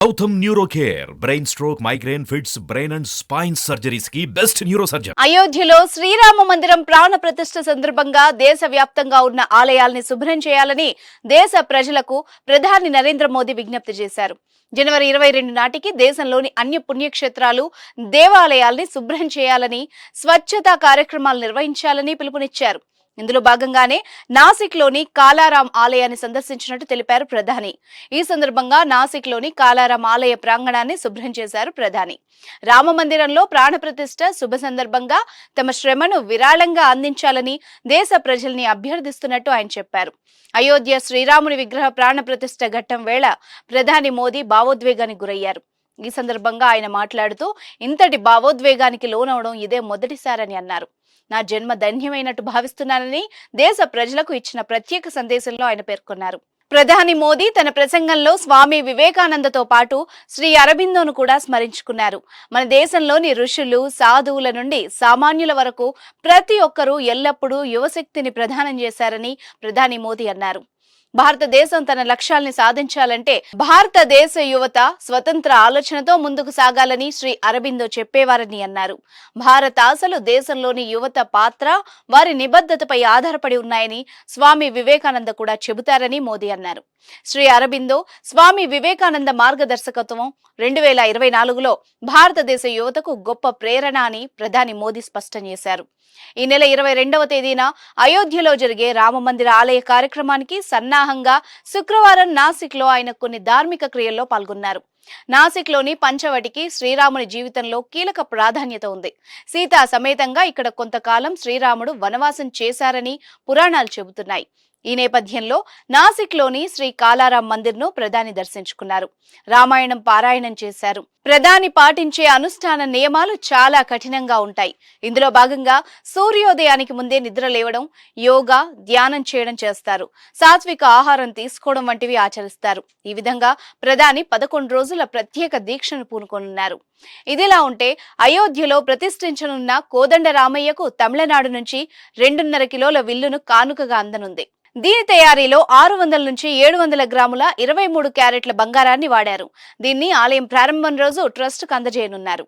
Gautam neuro care brain stroke migraine fits brain and spine సర్జరీస్కి best neuro surgeon అయోధ్యలో శ్రీరామ మందిరం ప్రాణ ప్రతిష్ఠ సందర్భంగా దేశవ్యాప్తంగా ఉన్న ఆలయాల్ని శుభ్రం చేయాలని దేశ ప్రజలకు ప్రధాని నరేంద్ర మోదీ విజ్ఞప్తి చేశారు. జనవరి ఇరవై రెండు నాటికి దేశంలోని అన్ని పుణ్యక్షేత్రాలు దేవాలయాల్ని శుభ్రం చేయాలని స్వచ్ఛతా కార్యక్రమాలు నిర్వహించాలని పిలుపునిచ్చారు. ఇందులో భాగంగానే నాసిక్లోని కాలారాం ఆలయాన్ని సందర్శించినట్టు తెలిపారు ప్రధాని. ఈ సందర్భంగా నాసిక్లోని కాలారాం ఆలయ ప్రాంగణాన్ని శుభ్రం చేశారు ప్రధాని. రామ మందిరంలో ప్రాణప్రతిష్ఠ శుభ సందర్భంగా తమ శ్రమను విరాళంగా అందించాలని దేశ ప్రజల్ని అభ్యర్థిస్తున్నట్టు ఆయన చెప్పారు. అయోధ్య శ్రీరాముని విగ్రహ ప్రాణప్రతిష్ఠ ఘట్టం వేళ ప్రధాని మోదీ భావోద్వేగానికి గురయ్యారు. ఈ సందర్భంగా ఆయన మాట్లాడుతూ ఇంతటి భావోద్వేగానికి లోనవడం ఇదే మొదటిసారని అన్నారు. నా జన్మ ధన్యమైనట్టు భావిస్తున్నానని దేశ ప్రజలకు ఇచ్చిన ప్రత్యేక సందేశంలో ఆయన పేర్కొన్నారు. ప్రధాని మోదీ తన ప్రసంగంలో స్వామి వివేకానందతో పాటు శ్రీ అరబిందోను కూడా స్మరించుకున్నారు. మన దేశంలోని ఋషులు సాధువుల నుండి సామాన్యుల వరకు ప్రతి ఒక్కరూ ఎల్లప్పుడూ యువశక్తిని ప్రదానం చేశారని ప్రధాని మోదీ అన్నారు. భారతదేశం తన లక్ష్యాల్ని సాధించాలంటే భారతదేశ యువత స్వతంత్ర ఆలోచనతో ముందుకు సాగాలని శ్రీ అరబిందో చెప్పేవారని అన్నారు. భారత ఆశలు దేశంలోని యువత పాత్ర వారి నిబద్ధతపై ఆధారపడి ఉన్నాయని స్వామి వివేకానంద కూడా చెబుతారని మోదీ అన్నారు. శ్రీ అరబిందో స్వామి వివేకానంద మార్గదర్శకత్వం రెండు వేల ఇరవై నాలుగులో భారతదేశ యువతకు గొప్ప ప్రేరణ అని ప్రధాని మోదీ స్పష్టం చేశారు. ఈ నెల ఇరవై రెండవ తేదీన అయోధ్యలో జరిగే రామ మందిర ఆలయ కార్యక్రమానికి సన్నా ఉత్సాహంగా శుక్రవారం నాసిక్లో ఆయన కొన్ని ధార్మిక క్రియల్లో పాల్గొన్నారు. నాసిక్లోని పంచవటికి శ్రీరాముని జీవితంలో కీలక ప్రాధాన్యత ఉంది. సీతా సమేతంగా ఇక్కడ కొంతకాలం శ్రీరాముడు వనవాసం చేశారని పురాణాలు చెబుతున్నాయి. ఈ నేపథ్యంలో నాసిక్లోని శ్రీ కాలారాం మందిర్ను ప్రధాని దర్శించుకున్నారు. రామాయణం పారాయణం చేశారు. ప్రధాని పాటించే అనుష్ఠాన నియమాలు చాలా కఠినంగా ఉంటాయి. ఇందులో భాగంగా సూర్యోదయానికి ముందే నిద్ర లేవడం యోగా ధ్యానం చేయడం చేస్తారు. సాత్విక ఆహారం తీసుకోవడం వంటివి ఆచరిస్తారు. ఈ విధంగా ప్రధాని పదకొండు రోజుల ప్రత్యేక దీక్షను పూనుకొనున్నారు. ఇదిలా ఉంటే అయోధ్యలో ప్రతిష్ఠించనున్న కోదండ రామయ్యకు తమిళనాడు నుంచి రెండున్నర కిలోల విల్లును కానుకగా అందనుంది. దీని తయారీలో ఆరు వందల నుంచి ఏడు వందల గ్రాముల ఇరవై మూడు క్యారెట్ల బంగారాన్ని వాడారు. దీన్ని ఆలయం ప్రారంభం రోజు ట్రస్ట్కు అందజేయనున్నారు.